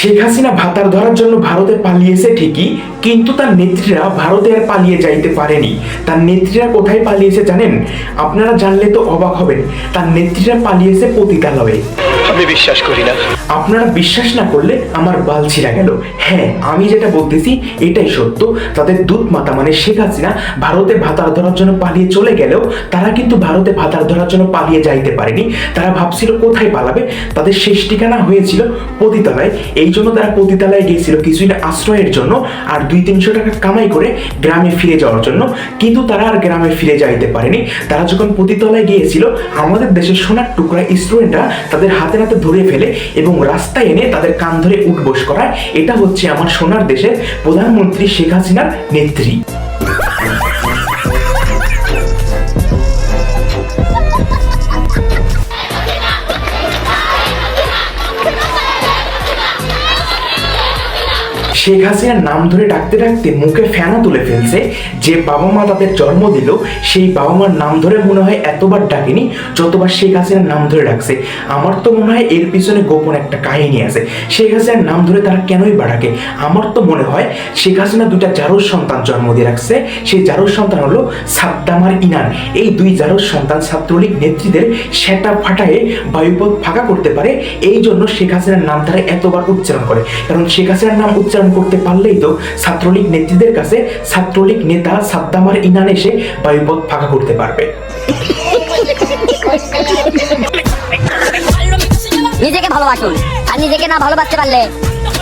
শেখ হাসিনা ভাতার ধরার জন্য ভারতে পালিয়েছে ঠিকই, কিন্তু তার নেত্রীরা ভারতে আর পালিয়ে যাইতে পারেনি। তার নেত্রীরা কোথায় পালিয়েছে জানেন? আপনারা জানলে তো অবাক হবেন। তার নেত্রীরা পালিয়েছে পতিতালয়ে। আমি বিশ্বাস করি না। আপনারা বিশ্বাস না করলে আমার বাল ছিঁড়া গেল। হ্যাঁ আমি যেটা বলতেছি, এটাই সত্য। তাদের দুধ মাতা মানে শেখ হাসিনা ভারতে ভাতার ধরার জন্য পালিয়ে চলে গেলেও তারা কিন্তু ভারতে ভাতার ধরার জন্য পালিয়ে যাইতে পারেনি। তারা ভাবছিল কোথায় পালাবে? তাদের শেষ ঠিকানা হয়েছিল পতিতালয়। এই জন্য তারা পতিতালয়ে গিয়েছিল কিছুদিন আশ্রয়ের জন্য আর দুই তিনশো টাকা কামাই করে গ্রামে ফিরে যাওয়ার জন্য। কিন্তু তারা আর গ্রামে ফিরে যাইতে পারেনি। তারা যখন পতিতলায় গিয়েছিল, আমাদের দেশের সোনার টুকরা স্টুডেন্টরা তাদের হাতে হাতে ধরে ফেলে এবং রাস্তায় এনে তাদের কান ধরে উঠবোস করায়, এটা হচ্ছে আমার সোনার দেশের প্রধানমন্ত্রী শেখ হাসিনার নেত্রী। শেখ হাসিনার নাম ধরে ডাকতে ডাকতে মুখে ফেনা তুলে ফেলছে। যে বাবা মা তাদের জন্ম দিল, সেই বাবা মার নাম ধরে মনে হয় এতবার ডাকেনি যতবার শেখ হাসিনার নাম ধরে ডাকছে। আমার তো মনে হয় এর পিছনে গোপন একটা কাহিনী আছে। শেখ হাসিনার নাম ধরে তারা কেনই বা ডাকে? আমার তো মনে হয় শেখ হাসিনা দুটা জারোর সন্তান জন্ম দিয়ে রাখছে। সেই জারোর সন্তান হলো সাদ্দাম আর ইনান। এই দুই জারোর সন্তান ছাত্রলীগ নেত্রীদের সেটা ফাটায়ে বায়ুপথ ফাঁকা করতে পারে। এই জন্য শেখ হাসিনার নাম তারা এতবার উচ্চারণ করে। কারণ শেখ হাসিনার নাম উচ্চারণ করতে পারলেই তো ছাত্রলীগ নেত্রীদের কাছে ছাত্রলীগ নেতা সাদ্দামার ইনান এসে বায়ুপথ ফাঁকা করতে পারবে। নিজেকে ভালোবাসুন। আর নিজেকে না ভালোবাসতে পারলে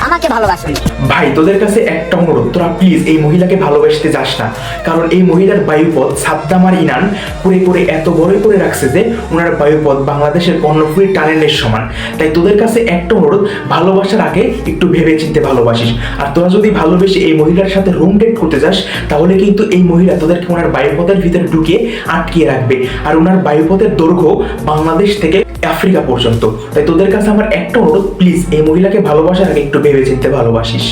আমাকে ভাই, তোদের কাছে একটা অনুরোধ। তোরা প্লিজ এই মহিলাকে ভালোবাসতে যাস না। কারণ এই মহিলার বায়ুপথ ইনান করে এত বড় করে রাখছে যে ওনার বায়ুপথ বাংলাদেশের টানেলের সমান। তাই তোদের কাছে একটা অনুরোধ, ভালোবাসার আগে একটু ভেবে চিনতে ভালোবাসিস। আর তোরা যদি ভালোবেসে এই মহিলার সাথে রুম ডেট করতে যাস, তাহলে কিন্তু এই মহিলা তোদেরকে ওনার বায়ুপথের ভিতরে ঢুকিয়ে আটকিয়ে রাখবে। আর ওনার বায়ুপথের দৈর্ঘ্য বাংলাদেশ থেকে আফ্রিকা পর্যন্ত। তাই তোদের কাছে আমার একটা অনুরোধ প্লিজ এই মহিলাকে ভালোবাসার আগে একটু ভেবে চিনতে ভালোবাসিস।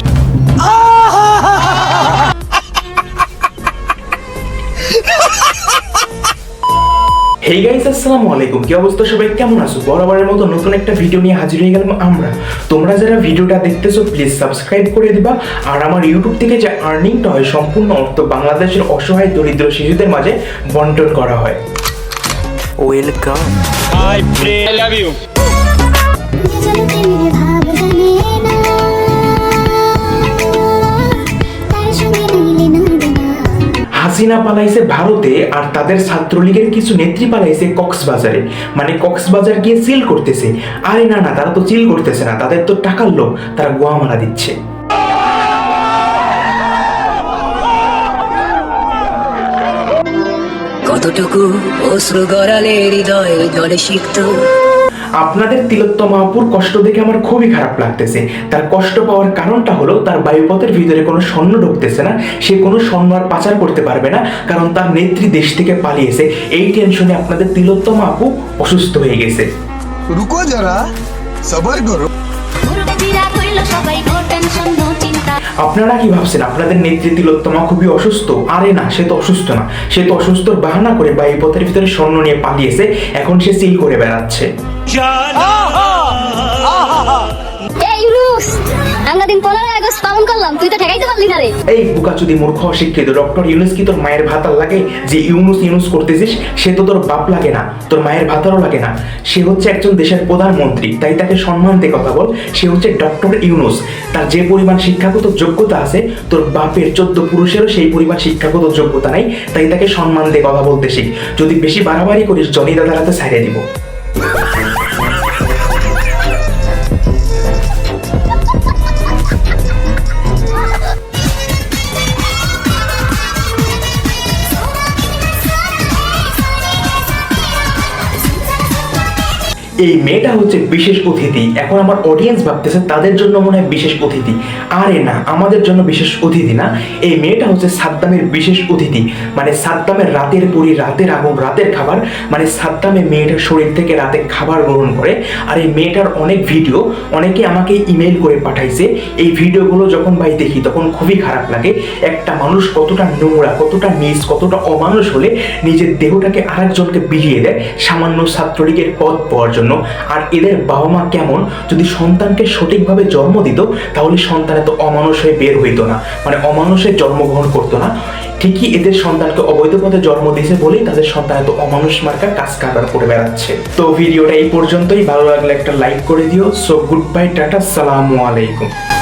হেই গাইস আসসালামু আলাইকুম। কি অবস্থা সবাই? কেমন আছো? বরাবরের মতো নতুন একটা ভিডিও নিয়ে হাজির হয়ে গেলাম আমরা। তোমরা যারা ভিডিওটা দেখতেছো প্লিজ সাবস্ক্রাইব করে দিবা। আর আমার ইউটিউব থেকে যে আর্নিংটা হয়, সম্পূর্ণ অর্থ বাংলাদেশের অসহায়, দরিদ্র শিশুদের মাঝে বন্টন করা হয়। Welcome I pray I love you Hasina পালাইছে ভারতে আর তাদের ছাত্রলীগের কিছু নেত্রী পালাইছে কক্সবাজারে। মানে কক্সবাজার গিয়ে চিল করতেছে। আরে না না তারা তো চিল করতেছে না। তাদের তো টাকার লোক তারা গোয়া মারা দিচ্ছে। কতটুকু অশ্রু গড়ালে হৃদয় জলে সিক্ত? আপনাদের তিলোত্তমাপুর কষ্ট দেখে আমার খুবই খারাপ লাগতেছে। তার কষ্ট পাওয়ার কারণটা হলো তার বায়ুপথের ভিতরে কোনো স্বর্ণ ঢুকতেছে না। সে কোনো স্বর্ণ আর পাচার করতে পারবে না কারণ তার নেত্রী দেশ থেকে পালিয়েছে। এই টেনশনে আপনাদের তিলোত্তমা আপু অসুস্থ হয়ে গেছে। রুকো যারা সবার আপনারা কি ভাবছেন? আপনাদের নেত্রী তিলোত্তমা খুবই অসুস্থ? আরে না সে তো অসুস্থ না। সে তো অসুস্থ বাহানা করে বা এই পথের ভিতরে স্বর্ণ নিয়ে পালিয়েছে। এখন সে সিল করে বেড়াচ্ছে। এই আমরা দিন পনেরোই আগস্ট পালন করলাম, তুই তো ঠেকাইতে পারলি না রে। এই মূর্খ অশিক্ষিত, ডক্টর ইউনুস কি তোর মায়ের ভাতার লাগে? যে ইউনুস ইউনুস করতেছিস, সে তো তোর বাপ লাগে না, তোর মায়ের ভাতারও লাগে না। সে হচ্ছে একজন দেশের প্রধানমন্ত্রী, তাই তাকে সম্মান দিয়ে কথা বল। সে হচ্ছে ডক্টর ইউনুস। তার যে পরিমাণ শিক্ষাগত যোগ্যতা আছে, তোর বাপের চোদ্দ পুরুষেরও সেই পরিমাণ শিক্ষাগত যোগ্যতা নাই, তাই তাকে সম্মান দিয়ে কথা বলতে শিখ। যদি বেশি বাড়াবাড়ি করিস, জনি দাদার হাতে ছাড়িয়ে দিব। এই মেয়েটা হচ্ছে বিশেষ অতিথি। এখন আমার অডিয়েন্স ভাবতেছে তাদের জন্য মনে হয় বিশেষ অতিথি। আরে না, আমাদের জন্য বিশেষ অতিথি না। এই মেয়েটা হচ্ছে সাদ্দামের বিশেষ অতিথি। মানে সাদ্দামের রাতের পরি, রাতের আগুন, রাতের খাবার মানে সাদ্দামের মেয়েটার শরীর থেকে রাতে খাবার গ্রহণ করে। আর এই মেয়েটার অনেক ভিডিও, অনেকে আমাকে ইমেল করে পাঠাইছে। এই ভিডিওগুলো যখন ভাই দেখি, তখন খুবই খারাপ লাগে। একটা মানুষ কতটা নোংরা, কতটা নিজ কতটা অমানুষ হলে নিজের দেহটাকে আরেকজনকে বিলিয়ে দেয় সামান্য ছাত্রলীগের পদ পাওয়ার জন্য। জন্য। আর এদের বাবা মা কেমন? যদি সন্তানকে সঠিকভাবে জন্ম দিত, তাহলে সন্তান এত অমানুষ হয়ে বের হইতো না। মানে অমানুষের জন্মগ্রহণ করতো না। ঠিকই এদের সন্তানকে অবৈধ পথে জন্ম দিয়েছে বলেই তাদের সন্তান এত অমানুষ মার্কা কাজ কারবার করে বেড়াচ্ছে। তো ভিডিওটা এই পর্যন্তই। ভালো লাগলে একটা লাইক করে দিও। সো গুড বাই টাটা, সালামু আলাইকুম।